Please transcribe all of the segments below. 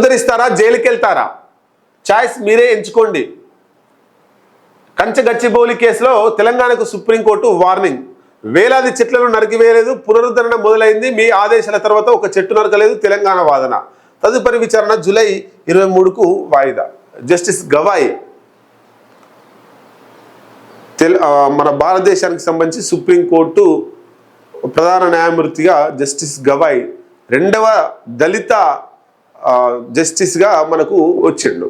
పునరుద్ధరిస్తారా జైలుకి వెళ్తారా చాయిస్ మీరే ఎంచుకోండి. కంచె గచ్చిబౌలి కేసులో తెలంగాణకు సుప్రీంకోర్టు వార్నింగ్. వేలాది చెట్లను నరికివేయలేదు పునరుద్ధరణ మొదలైంది. మీ ఆదేశాల తర్వాత ఒక చెట్టు నరకలేదు తెలంగాణ వాదన. తదుపరి విచారణ జూలై ఇరవై మూడుకు వాయిదా. జస్టిస్ గవాయి తెల మన భారతదేశానికి సంబంధించి సుప్రీంకోర్టు ప్రధాన న్యాయమూర్తిగా జస్టిస్ గవాయ్ రెండవ దళిత జస్టిస్గా మనకు వచ్చిండు.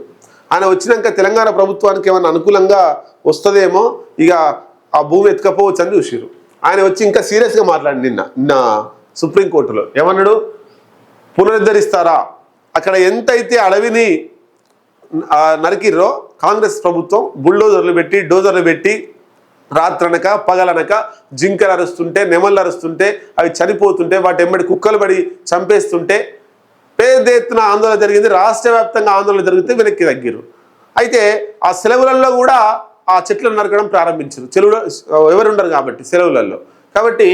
ఆయన వచ్చినాక తెలంగాణ ప్రభుత్వానికి ఏమైనా అనుకూలంగా వస్తుందేమో ఇక ఆ భూమి ఎత్తుకపోవచ్చు అని చూసిరు ఆయన వచ్చి ఇంకా సీరియస్గా మాట్లాడి నిన్న నిన్న సుప్రీంకోర్టులో. ఏమన్నాడు? పునరుద్ధరిస్తారా? అక్కడ ఎంతైతే అడవిని నరికిర్రో కాంగ్రెస్ ప్రభుత్వం బుల్డోజర్లు పెట్టి డోజర్లు పెట్టి రాత్రనక పగలనక జింకలు అరుస్తుంటే నెమళ్ళు అరుస్తుంటే అవి చనిపోతుంటే వాటి ఎమ్మడి కుక్కలు పడి చంపేస్తుంటే పెద్ద ఎత్తున ఆందోళన జరిగింది. రాష్ట్ర వ్యాప్తంగా ఆందోళన జరిగితే వెనక్కి తగ్గిరు. అయితే ఆ సెలవులలో కూడా ఆ చెట్లను నరకడం ప్రారంభించారు. చెరువులో ఎవరు ఉండరు కాబట్టి సెలవులలో. కాబట్టి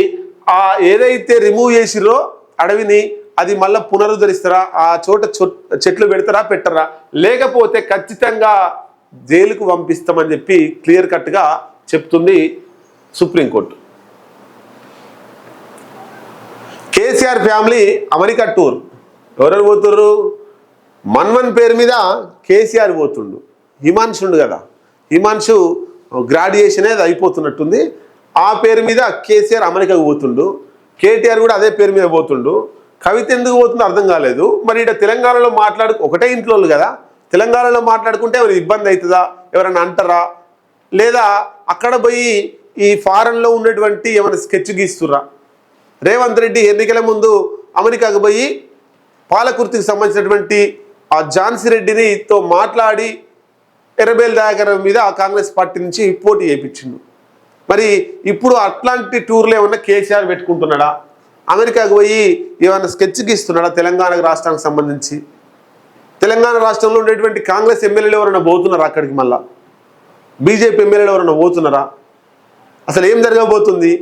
ఆ ఏదైతే రిమూవ్ చేసిరో అడవిని అది మళ్ళీ పునరుద్ధరిస్తారా? ఆ చోట చెట్లు పెడతారా పెట్టరా? లేకపోతే ఖచ్చితంగా జైలుకు పంపిస్తామని చెప్పి క్లియర్ కట్గా చెప్తుంది supreme court. KCR family America tour ఎవరెవరు పోతుర్రు? మన్మన్ పేరు మీద కేసీఆర్ పోతుండు. హిమాంశు కదా. హిమాన్షు గ్రాడ్యుయేషన్ అనేది అయిపోతున్నట్టుంది. ఆ పేరు మీద కేసీఆర్ అమెరికాకు పోతుండు. కేటీఆర్ కూడా అదే పేరు మీద పోతుండు. కవిత ఎందుకు పోతుందో అర్థం కాలేదు. మరి ఇక్కడ తెలంగాణలో మాట్లాడు ఒకటే ఇంట్లో వాళ్ళు కదా. తెలంగాణలో మాట్లాడుకుంటే ఏమైనా ఇబ్బంది అవుతుందా? ఎవరైనా అంటారా? లేదా అక్కడ పోయి ఈ ఫారెన్లో ఉన్నటువంటి ఏమైనా స్కెచ్ గీస్తుర్రా? రేవంత్ రెడ్డి ఎన్నికల ముందు అమెరికాకు పోయి పాలకుర్తికి సంబంధించినటువంటి ఆ ఝాన్సీ రెడ్డిని తో మాట్లాడి ఎర్రబేల్ దయాకర్ మీద ఆ కాంగ్రెస్ పార్టీ నుంచి పోటీ చేయించిండు. మరి ఇప్పుడు అట్లాంటి టూర్లు ఏమన్నా కేసీఆర్ పెట్టుకుంటున్నాడా? అమెరికాకు పోయి ఏమైనా స్కెచ్ గీస్తున్నాడా తెలంగాణ రాష్ట్రానికి సంబంధించి? తెలంగాణ రాష్ట్రంలో ఉండేటువంటి కాంగ్రెస్ ఎమ్మెల్యేలు ఎవరైనా పోతున్నారా అక్కడికి మళ్ళా? బీజేపీ ఎమ్మెల్యేలు ఎవరైనా పోతున్నారా? అసలు ఏం జరగబోతుంది?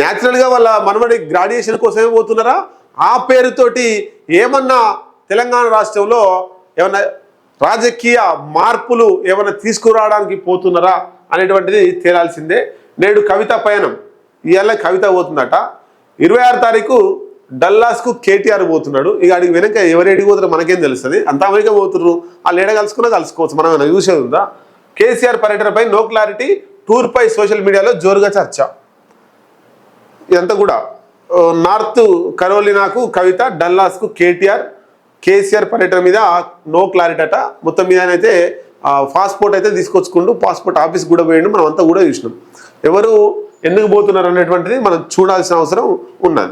న్యాచురల్గా వాళ్ళ మనవడి గ్రాడ్యుయేషన్ కోసమే పోతున్నారా? ఆ పేరుతోటి ఏమన్నా తెలంగాణ రాష్ట్రంలో ఏమన్నా రాజకీయ మార్పులు ఏమైనా తీసుకురావడానికి పోతున్నారా అనేటువంటిది తేలాల్సిందే. నేడు కవిత పయనం. ఇవాళ కవిత పోతుందట. ఇరవై ఆరు తారీఖు డల్లాస్కు కేటీఆర్ పోతున్నాడు. ఇక అడిగి వెనక ఎవరు ఎడిగి మనకేం తెలుస్తుంది. అంత అమెరికా పోతున్నారు వాళ్ళు ఏడ కలుసుకున్నా కలుసుకోవచ్చు. మనం ఏమైనా చూసేది ఉందా? కేసీఆర్ పర్యటనపై నో క్లారిటీ టూర్పై సోషల్ మీడియాలో జోరుగా చర్చ. ఇదంతా కూడా. నార్త్ కరోలినాకు కవిత డల్లాస్కు కేటీఆర్ కేసీఆర్ పర్యటన మీద నో క్లారిటీ అట. మొత్తం మీద అయితే పాస్పోర్ట్ అయితే తీసుకొచ్చుకుంటూ పాస్పోర్ట్ ఆఫీస్ కూడా పోయిండు. మనం అంతా కూడా చూసినాం. ఎవరు ఎందుకు పోతున్నారు అనేటువంటిది మనం చూడాల్సిన అవసరం ఉన్నది.